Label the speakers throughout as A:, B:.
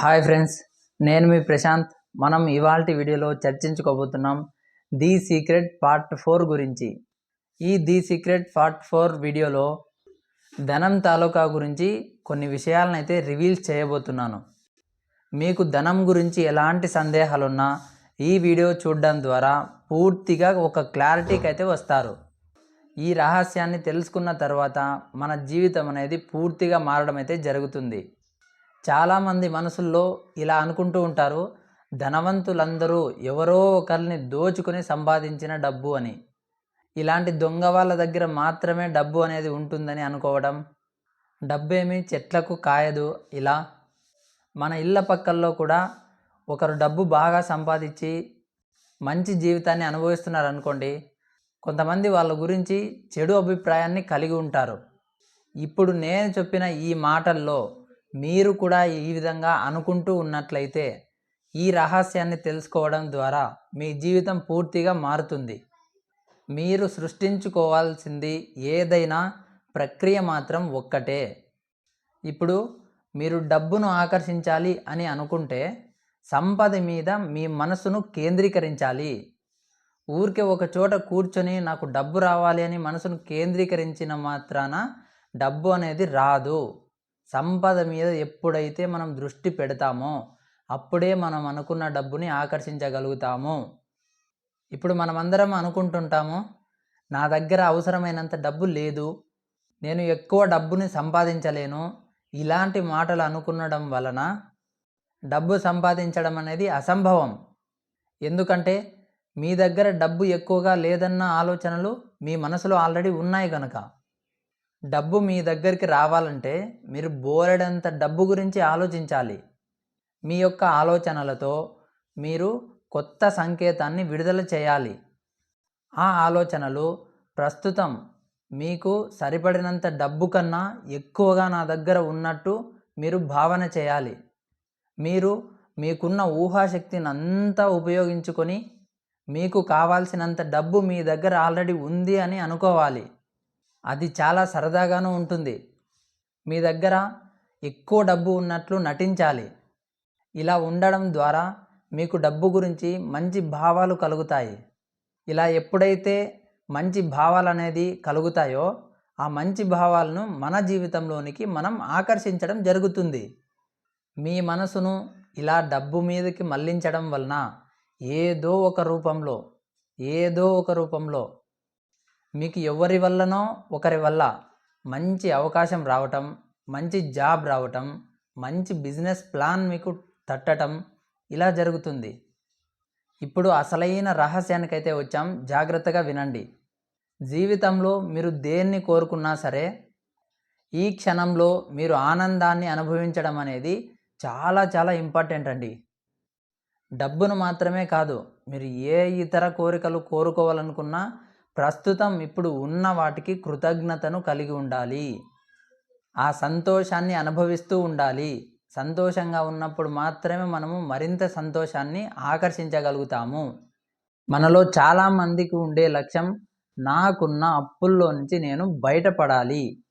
A: Hi friends నేను మీ ప్రశాంత్. మనం ఇవాళ వీడియోలో చర్చించుకోబోతున్నాం ది సీక్రెట్ పార్ట్ ఫోర్ గురించి. ఈ ది సీక్రెట్ పార్ట్ ఫోర్ వీడియోలో ధనం తాలూకా గురించి కొన్ని విషయాలను అయితే రివీల్ చేయబోతున్నాను. మీకు ధనం గురించి ఎలాంటి సందేహాలున్నా ఈ వీడియో చూడడం ద్వారా పూర్తిగా ఒక క్లారిటీకి అయితే వస్తారు. ఈ రహస్యాన్ని తెలుసుకున్న తర్వాత మన జీవితం అనేది పూర్తిగా మారడం అయితే జరుగుతుంది. చాలామంది మనసుల్లో ఇలా అనుకుంటూ ఉంటారు ధనవంతులందరూ ఎవరో ఒకరిని దోచుకుని సంపాదించిన డబ్బు అని. ఇలాంటి దొంగ వాళ్ళ దగ్గర మాత్రమే డబ్బు అనేది ఉంటుందని అనుకోవడం డబ్బేమీ చెట్లకు కాయదు ఇలా. మన ఇళ్ళ పక్కల్లో కూడా ఒకరు డబ్బు బాగా సంపాదించి మంచి జీవితాన్ని అనుభవిస్తున్నారు అనుకోండి కొంతమంది వాళ్ళ గురించి చెడు అభిప్రాయాన్ని కలిగి ఉంటారు. ఇప్పుడు నేను చెప్పిన ఈ మాటల్లో మీరు కూడా ఈ విధంగా అనుకుంటూ ఉన్నట్లయితే ఈ రహస్యాన్ని తెలుసుకోవడం ద్వారా మీ జీవితం పూర్తిగా మారుతుంది. మీరు సృష్టించుకోవాల్సింది ఏదైనా ప్రక్రియ మాత్రం ఒక్కటే. ఇప్పుడు మీరు డబ్బును ఆకర్షించాలి అని అనుకుంటే సంపద మీద మీ మనసును కేంద్రీకరించాలి. ఊరికే ఒక చోట కూర్చొని నాకు డబ్బు రావాలి అని మనసును కేంద్రీకరించిన మాత్రాన డబ్బు అనేది రాదు. సంపద మీద ఎప్పుడైతే మనం దృష్టి పెడతామో అప్పుడే మనం అనుకున్న డబ్బుని ఆకర్షించగలుగుతాము. ఇప్పుడు మనమందరం అనుకుంటుంటాము నా దగ్గర అవసరమైనంత డబ్బు లేదు నేను ఎక్కువ డబ్బుని సంపాదించలేను ఇలాంటి మాటలు అనుకునడం వలన డబ్బు సంపాదించడం అనేది అసంభవం. ఎందుకంటే మీ దగ్గర డబ్బు ఎక్కువగా లేదన్న ఆలోచనలు మీ మనసులో ఆల్రెడీ ఉన్నాయి కనుక డబ్బు మీ దగ్గరికి రావాలంటే మీరు బోలెడంత డబ్బు గురించి ఆలోచించాలి. మీ యొక్క ఆలోచనలతో మీరు కొత్త సంకేతాన్ని విడుదల చేయాలి. ఆ ఆలోచనలు ప్రస్తుతం మీకు సరిపడినంత డబ్బు కన్నా ఎక్కువగా నా దగ్గర ఉన్నట్టు మీరు భావన చేయాలి. మీరు మీకున్న ఊహాశక్తిని అంతా ఉపయోగించుకొని మీకు కావాల్సినంత డబ్బు మీ దగ్గర ఆల్రెడీ ఉంది అని అనుకోవాలి. అది చాలా సరదాగాను ఉంటుంది. మీ దగ్గర ఎక్కువ డబ్బు ఉన్నట్లు నటించాలి. ఇలా ఉండడం ద్వారా మీకు డబ్బు గురించి మంచి భావాలు కలుగుతాయి. ఇలా ఎప్పుడైతే మంచి భావాలు అనేది కలుగుతాయో ఆ మంచి భావాలను మన జీవితంలోనికి మనం ఆకర్షించడం జరుగుతుంది. మీ మనసును ఇలా డబ్బు మీదకి మళ్ళించడం వలన ఏదో ఒక రూపంలో ఏదో ఒక రూపంలో మీకు ఎవరి వల్లనో ఒకరి వల్ల మంచి అవకాశం రావటం మంచి జాబ్ రావటం మంచి బిజినెస్ ప్లాన్ మీకు తట్టటం ఇలా జరుగుతుంది. ఇప్పుడు అసలైన రహస్యానికైతే వచ్చాం. జాగ్రత్తగా వినండి. జీవితంలో మీరు దేన్ని కోరుకున్నా సరే ఈ క్షణంలో మీరు ఆనందాన్ని అనుభవించడం అనేది చాలా చాలా ఇంపార్టెంట్ అండి. డబ్బును మాత్రమే కాదు మీరు ఏ ఇతర కోరికలు కోరుకోవాలనుకున్నా ప్రస్తుతం ఇప్పుడు ఉన్న వాటికి కృతజ్ఞతను కలిగి ఉండాలి. ఆ సంతోషాన్ని అనుభవిస్తూ ఉండాలి. సంతోషంగా ఉన్నప్పుడు మాత్రమే మనము మరింత సంతోషాన్ని ఆకర్షించగలుగుతాము. మనలో చాలామందికి ఉండే లక్ష్యం నాకున్న అప్పుల్లో నుంచి నేను బయటపడాలి.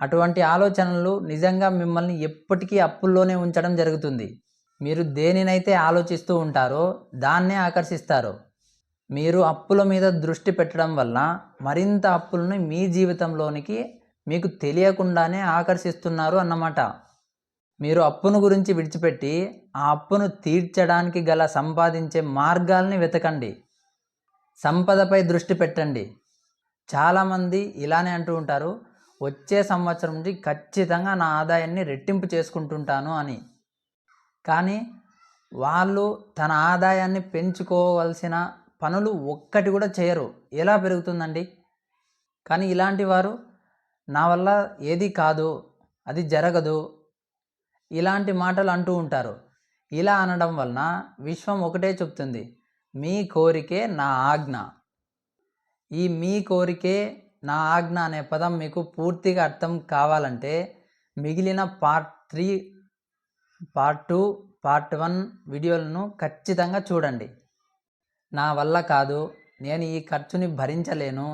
A: అటువంటి ఆలోచనలు నిజంగా మిమ్మల్ని ఎప్పటికీ అప్పుల్లోనే ఉంచడం జరుగుతుంది. మీరు దేనినైతే ఆలోచిస్తూ ఉంటారో దాన్నే ఆకర్షిస్తారు. మీరు అప్పుల మీద దృష్టి పెట్టడం వల్ల మరింత అప్పులను మీ జీవితంలోనికి మీకు తెలియకుండానే ఆకర్షిస్తున్నారు అన్నమాట. మీరు అప్పును గురించి విడిచిపెట్టి ఆ అప్పును తీర్చడానికి గల సంపాదించే మార్గాల్ని వెతకండి. సంపదపై దృష్టి పెట్టండి. చాలామంది ఇలానే అంటూ ఉంటారు వచ్చే సంవత్సరం నుంచి ఖచ్చితంగా నా ఆదాయాన్ని రెట్టింపు చేసుకుంటుంటాను అని. కానీ వాళ్ళు తన ఆదాయాన్ని పెంచుకోవాల్సిన పనులు ఒక్కటి కూడా చేయరు. ఎలా పెరుగుతుందండి? కానీ ఇలాంటి వారు నా వల్ల ఏది కాదు అది జరగదు ఇలాంటి మాటలు అంటూ ఉంటారు. ఇలా అనడం వలన విశ్వం ఒకటే చెప్తుంది మీ కోరికే నా ఆజ్ఞ. ఈ మీ కోరికే నా ఆజ్ఞ అనే పదం మీకు పూర్తిగా అర్థం కావాలంటే మిగిలిన part three part two part one వీడియోలను ఖచ్చితంగా చూడండి. నా వల్ల కాదు నేను ఈ ఖర్చుని భరించలేను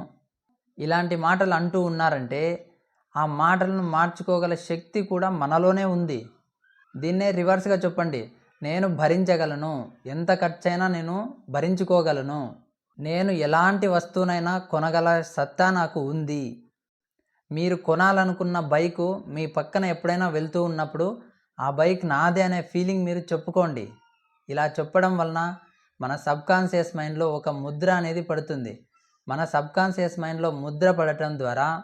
A: ఇలాంటి మాటలు అంటూ ఉన్నారంటే ఆ మాటలను మార్చుకోగల శక్తి కూడా మనలోనే ఉంది. దీన్నే రివర్స్గా చెప్పండి. నేను భరించగలను ఎంత ఖర్చైనా నేను భరించుకోగలను నేను ఎలాంటి వస్తువునైనా కొనగల సత్తా నాకు ఉంది. మీరు కొనాలనుకున్న బైకు మీ పక్కన ఎప్పుడైనా వెళ్తూ ఉన్నప్పుడు ఆ బైక్ నాదే అనే ఫీలింగ్ మీరు చెప్పుకోండి. ఇలా చెప్పడం వలన మన సబ్కాన్షియస్ మైండ్లో ఒక ముద్ర అనేది పడుతుంది. మన సబ్కాన్షియస్ మైండ్లో ముద్ర పడటం ద్వారా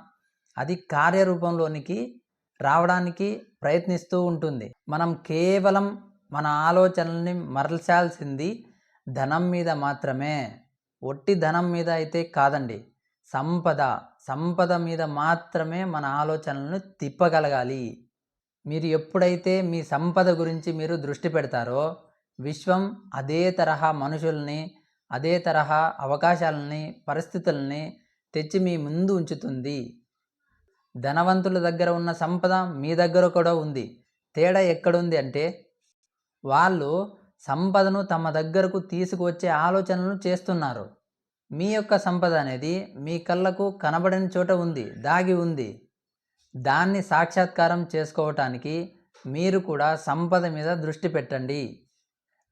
A: అది కార్యరూపంలోనికి రావడానికి ప్రయత్నిస్తూ ఉంటుంది. మనం కేవలం మన ఆలోచనల్ని మరల్చాల్సింది ధనం మీద మాత్రమే. ఒట్టి ధనం మీద అయితే కాదండి. సంపద సంపద మీద మాత్రమే మన ఆలోచనలను తిప్పగలగాలి. మీరు ఎప్పుడైతే మీ సంపద గురించి మీరు దృష్టి పెడతారో విశ్వం అదే తరహా మనుషుల్ని అదే తరహా అవకాశాలని పరిస్థితుల్ని తెచ్చి మీ ముందు ఉంచుతుంది. ధనవంతుల దగ్గర ఉన్న సంపద మీ దగ్గర కూడా ఉంది. తేడా ఎక్కడుంది అంటే వాళ్ళు సంపదను తమ దగ్గరకు తీసుకువచ్చే ఆలోచనలు చేస్తున్నారు. మీ యొక్క సంపద అనేది మీ కళ్ళకు కనబడని చోట ఉంది దాగి ఉంది. దాన్ని సాక్షాత్కారం చేసుకోవటానికి మీరు కూడా సంపద మీద దృష్టి పెట్టండి.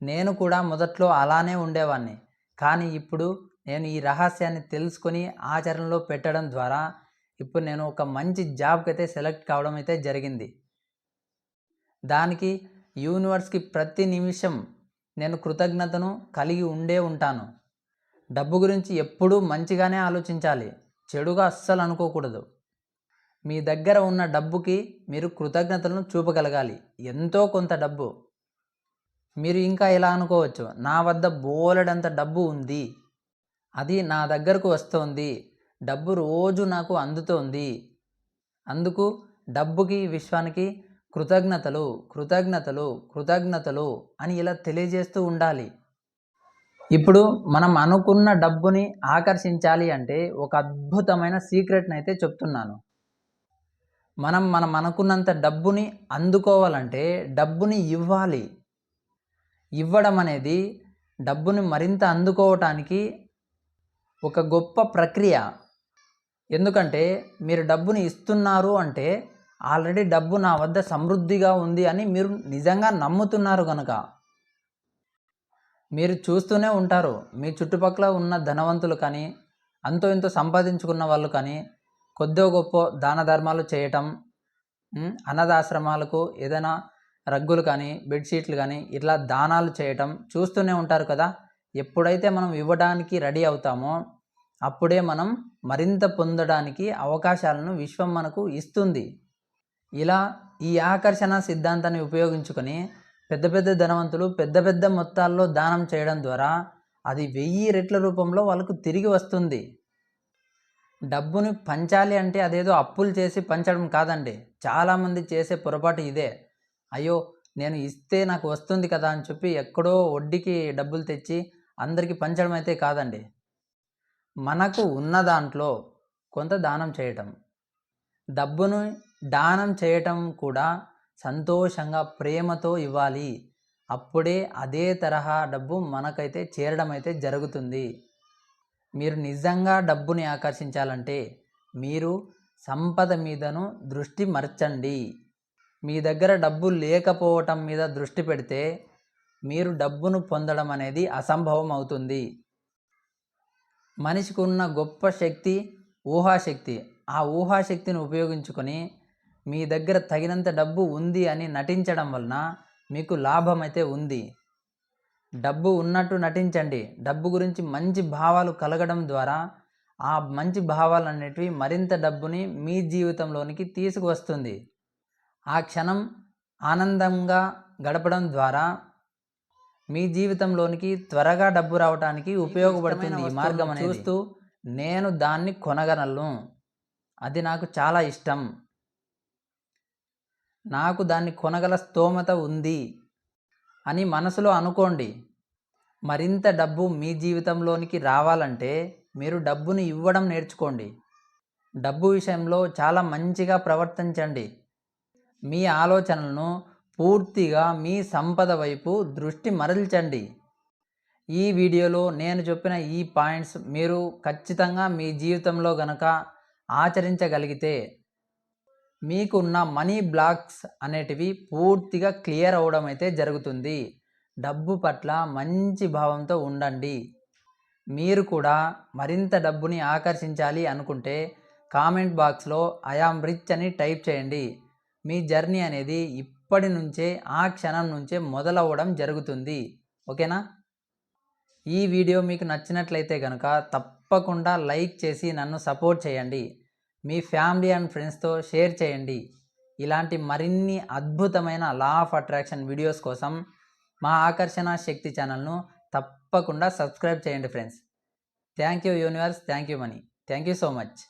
A: నేను కూడా మొదట్లో అలానే ఉండేవాడిని కానీ ఇప్పుడు నేను ఈ రహస్యాన్ని తెలుసుకొని ఆచరణలో పెట్టడం ద్వారా ఇప్పుడు నేను ఒక మంచి జాబ్కి అయితే సెలెక్ట్ కావడం అయితే జరిగింది. దానికి యూనివర్స్కి ప్రతి నిమిషం నేను కృతజ్ఞతను కలిగి ఉండే ఉంటాను. డబ్బు గురించి ఎప్పుడూ మంచిగానే ఆలోచించాలి. చెడుగా అస్సలు అనుకోకూడదు. మీ దగ్గర ఉన్న డబ్బుకి మీరు కృతజ్ఞతలను చూపగలగాలి. ఎంతో కొంత డబ్బు. మీరు ఇంకా ఇలా అనుకోవచ్చు నా వద్ద బోలెడంత డబ్బు ఉంది అది నా దగ్గరకు వస్తోంది డబ్బు రోజు నాకు అందుతోంది. అందుకు డబ్బుకి విశ్వానికి కృతజ్ఞతలు కృతజ్ఞతలు కృతజ్ఞతలు అని ఇలా తెలియజేస్తూ ఉండాలి. ఇప్పుడు మనం అనుకున్న డబ్బుని ఆకర్షించాలి అంటే ఒక అద్భుతమైన సీక్రెట్ని అయితే చెప్తున్నాను. మనం మనం అనుకున్నంత డబ్బుని అందుకోవాలంటే డబ్బుని ఇవ్వాలి. ఇవ్వడం అనేది డబ్బును మరింత అందుకోవటానికి ఒక గొప్ప ప్రక్రియ. ఎందుకంటే మీరు డబ్బుని ఇస్తున్నారు అంటే ఆల్రెడీ డబ్బు నా వద్ద సమృద్ధిగా ఉంది అని మీరు నిజంగా నమ్ముతున్నారు కనుక మీరు చూస్తూనే ఉంటారు. మీ చుట్టుపక్కల ఉన్న ధనవంతులు కానీ అంతో ఇంతో సంపాదించుకున్న వాళ్ళు కానీ కొద్దో గొప్ప దాన ధర్మాలు చేయటం అనాథాశ్రమాలకు ఏదైనా రగ్గులు కానీ బెడ్షీట్లు కానీ ఇట్లా దానాలు చేయటం చూస్తూనే ఉంటారు కదా. ఎప్పుడైతే మనం ఇవ్వడానికి రెడీ అవుతామో అప్పుడే మనం మరింత పొందడానికి అవకాశాలను విశ్వం మనకు ఇస్తుంది. ఇలా ఈ ఆకర్షణ సిద్ధాంతాన్ని ఉపయోగించుకొని పెద్ద పెద్ద ధనవంతులు పెద్ద పెద్ద మొత్తాల్లో దానం చేయడం ద్వారా అది వెయ్యి రెట్ల రూపంలో వాళ్ళకు తిరిగి వస్తుంది. డబ్బుని పంచాలి అంటే అదేదో అప్పులు చేసి పంచడం కాదండి. చాలామంది చేసే పొరపాటు ఇదే. అయ్యో నేను ఇస్తే నాకు వస్తుంది కదా అని చెప్పి ఎక్కడో వడ్డీకి డబ్బులు తెచ్చి అందరికీ పంచడం అయితే కాదండి. మనకు ఉన్న దాంట్లో కొంత దానం చేయటం. డబ్బును దానం చేయటం కూడా సంతోషంగా ప్రేమతో ఇవ్వాలి. అప్పుడే అదే తరహా డబ్బు మనకైతే చేరడం అయితే జరుగుతుంది. మీరు నిజంగా డబ్బుని ఆకర్షించాలంటే మీరు సంపద మీదను దృష్టి మర్చండి. మీ దగ్గర డబ్బు లేకపోవటం మీద దృష్టి పెడితే మీరు డబ్బును పొందడం అనేది అసంభవం అవుతుంది. మనిషికి ఉన్న గొప్ప శక్తి ఊహాశక్తి. ఆ ఊహాశక్తిని ఉపయోగించుకొని మీ దగ్గర తగినంత డబ్బు ఉంది అని నటించడం వలన మీకు లాభం అయితే ఉంది. డబ్బు ఉన్నట్టు నటించండి. డబ్బు గురించి మంచి భావాలు కలగడం ద్వారా ఆ మంచి భావాలు అనేటివి మరింత డబ్బుని మీ జీవితంలోనికి తీసుకువస్తుంది. ఆ క్షణం ఆనందంగా గడపడం ద్వారా మీ జీవితంలోనికి త్వరగా డబ్బు రావడానికి ఉపయోగపడుతుంది ఈ మార్గం చూస్తూ నేను దాన్ని కొనగలను. అది నాకు చాలా ఇష్టం. నాకు దాన్ని కొనగల స్తోమత ఉంది అని మనసులో అనుకోండి. మరింత డబ్బు మీ జీవితంలోనికి రావాలంటే మీరు డబ్బుని ఇవ్వడం నేర్చుకోండి. డబ్బు విషయంలో చాలా మంచిగా ప్రవర్తించండి. మీ ఆలోచనలను పూర్తిగా మీ సంపద వైపు దృష్టి మరల్చండి. ఈ వీడియోలో నేను చెప్పిన ఈ పాయింట్స్ మీరు ఖచ్చితంగా మీ జీవితంలో గనక ఆచరించగలిగితే మీకున్న మనీ బ్లాక్స్ అనేటివి పూర్తిగా క్లియర్ అవ్వడం అయితే జరుగుతుంది. డబ్బు పట్ల మంచి భావంతో ఉండండి. మీరు కూడా మరింత డబ్బుని ఆకర్షించాలి అనుకుంటే కామెంట్ బాక్స్లో ఐఆమ్ రిచ్ అని టైప్ చేయండి. మీ జర్నీ అనేది ఇప్పటి నుంచే ఆ క్షణం నుంచే మొదలవ్వడం జరుగుతుంది. ఓకేనా? ఈ వీడియో మీకు నచ్చినట్లయితే కనుక తప్పకుండా లైక్ చేసి నన్ను సపోర్ట్ చేయండి. మీ ఫ్యామిలీ అండ్ ఫ్రెండ్స్తో షేర్ చేయండి. ఇలాంటి మరిన్ని అద్భుతమైన లా ఆఫ్ అట్రాక్షన్ వీడియోస్ కోసం మా ఆకర్షణ శక్తి ఛానల్ను తప్పకుండా సబ్స్క్రైబ్ చేయండి friends. Thank you universe thank you money. Thank you so much.